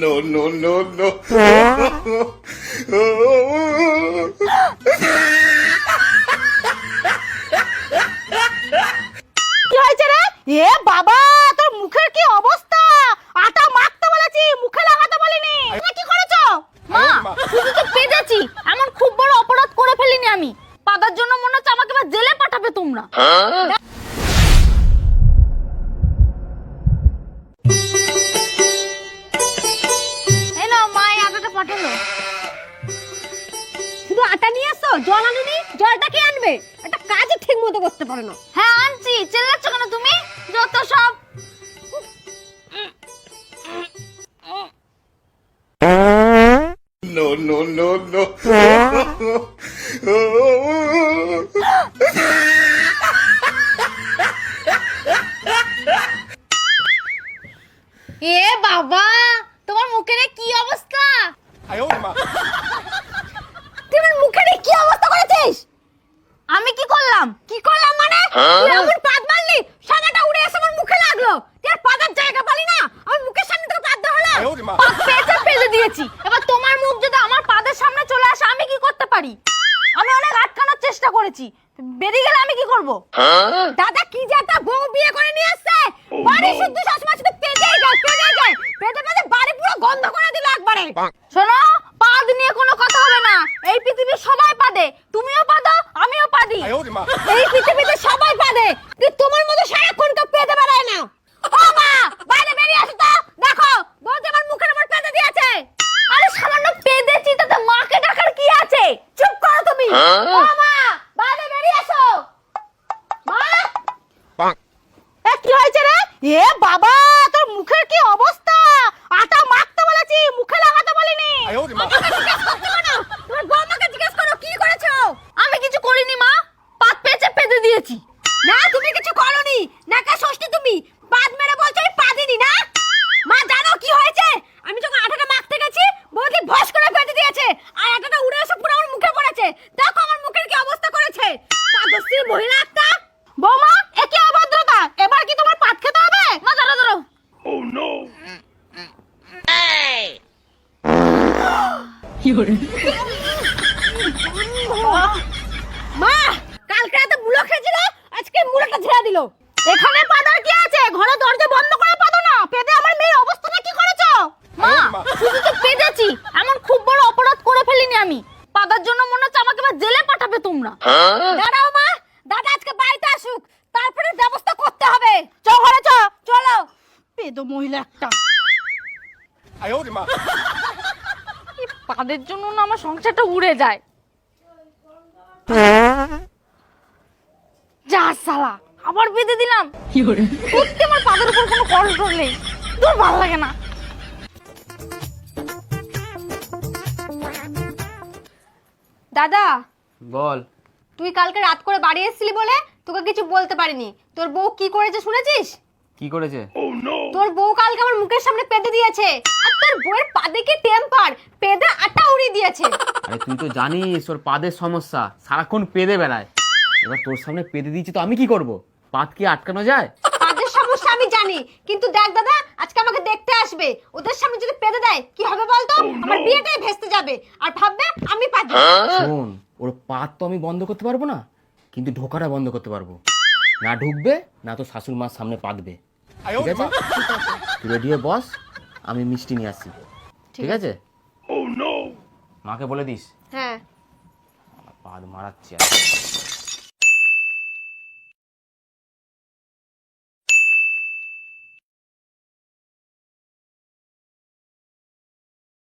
No, no, no, no. কি হয়েছে রে? এ বাবা তোর মুখের কি অবস্থা? আটা মাখতে বলেছি মুখে লাগাতে বলিনি। তুমি কি করেছ? মা শুধু তো পেদেছি এমন খুব বড় অপরাধ করে ফেলিনি আমি। পাদার জন্য মনে হচ্ছে আমাকে এবার জেলে পাঠাবে তোমরা। মতো করতে পারে না। হ্যাঁ আনছি। চেল্লাচ্ছ কেন তুমি? যত সব। No, no, no, no. এ বাবা তোমার মুখের কি অবস্থা? তুই আমার মুখের এই কি অবস্থা করেছিস আমি কি করলাম কি করলাম মানে তুই এমন পাদ মারলি সাদাটা উড়ে এসে আমার মুখে লাগল। তুই আর পাদার জায়গা পালি না আমার মুখের সামনে তোকে পাদ দেওয়া হলো ফেলে দিয়েছি। এবার তোমার মুখ যদি আমার পাদের সামনে চলে আসে আমি কি করতে পারি? আমি অনেক আটকানোর চেষ্টা করেছি। বেরিয়ে গেলে আমি কি করব? দাদা কি যে একটা বউ বিয়ে করে নিয়ে আসছে? বাড়ি শুদ্ধ শুধু পেটেই যায় পেটেই যায় বাড়ি পুরো গন্ধ করে দিল একবারে। শোনো পাদ নিয়ে কোনো কথা হবে না এই পৃথিবীর সবাই পাদে তুমিও পাদো আমিও পাদি এই পৃথিবীতে সবাই পারে কিন্তু তোমার মতো সারাক্ষণ তো পেতে বেড়ায় না ও মা বাইরে বেরিয়ে আসো তো দেখো বলতে আমার মুখের উপর পেতে দিয়েছে আরে সামান্য পেদেছি তাতে মাকে ডাকার কি আছে চুপ করো তুমি ও মা বাইরে বেরিয়ে আসো মা এ কি হয়েছে রে এ বাবা তোর মুখের কি অবস্থা? আটা মাখতে বলেছি মুখে লাগাতে বলিনি। তোমার বৌমাকে জিজ্ঞেস করো কি করেছ? আমি কিছু করিনি মা। পাত পেঁচে পেতে দিয়েছি। না তুমি কিছু করনি। নাকা ষষ্ঠী তুমি? পাদ মেরে বলছো আমি পাদিনি না মা জানো কি হয়েছে আমি যখন আটাটা মাখতে গেছি বৌদি ভস করে ফেটে দিয়েছে আর আটাটা উড়ে এসে পুরো আমার মুখে পড়েছে দেখো আমার মুখের কি অবস্থা করেছে পাদশ্রী মহিলা একটা বৌমা এ কি অভদ্রতা এবার কি তোমার পাত খেতে হবে মা দাঁড়ো দাঁড়ো মা কালকে রাতে মুলো খেয়েছিল আজকে মুলোটা ছেড়ে দিল। এখানে পাদার কি আছে? ঘরে দরজা বন্ধ করে পাদো না। পেদে আমার মেয়ের অবস্থাটা কি করেছ? মা শুধু তো পেদেছি। এমন খুব বড় অপরাধ করে ফেলিনি আমি। পাদার জন্য মনে হচ্ছে আমাকে এবার জেলে পাঠাবে তোমরা। দাঁড়াও মা দাদা আজকে বাড়িতে আসুক। তারপরে ব্যবস্থা করতে হবে। চ ঘরে চ চলো। পেদো মহিলা একটা। এই পাদের জন্য না আমার সংসারটা উড়ে যায়। যা সালা আবার বেঁধে দিলাম। সত্যি আমার পাদের উপর কোনো কন্ট্রোল নেই। তোর ভালো লাগে না। দাদা বল। তুই কালকে রাত করে বাড়ি এসেছিলি বলে তোকে কিছু বলতে পারিনি। তোর বউ কি করেছে শুনেছিস? কি করেছে? তোর বউ কালকে আমার মুখের সামনে পেদে দিয়েছে। আর তোর বউয়ের টেম্পার পেদে আটা দিয়েছে আরে তুই তো জানিস ওর পাদের সমস্যা। সারাক্ষণ পেদে বেড়ায়। এবার তোর সামনে পেদে দিয়েছি তো আমি কি করব? পাত কি আটকানো যায়? পাদের সমস্যা আমি জানি কিন্তু দেখ দাদা আজকে আমাকে দেখতে আসবে। ওদের সামনে যদি পেদে দেয় কি হবে বলতো? আমার বিয়েটাই ভেস্তে যাবে। আর ভাববে আমি পাদি শোন ওর পাত তো আমি বন্ধ করতে পারব না কিন্তু ঢোকাটা বন্ধ করতে পারব। না ঢুকবে না তো শাশুড় মার সামনে পাতবে ঠিক আছে? তুই রেডি হয়ে বস আমি মিষ্টি নিয়ে আসছি। ঠিক আছে। মাকে বলে দিস হ্যাঁ পাদ মারাচ্ছি আর।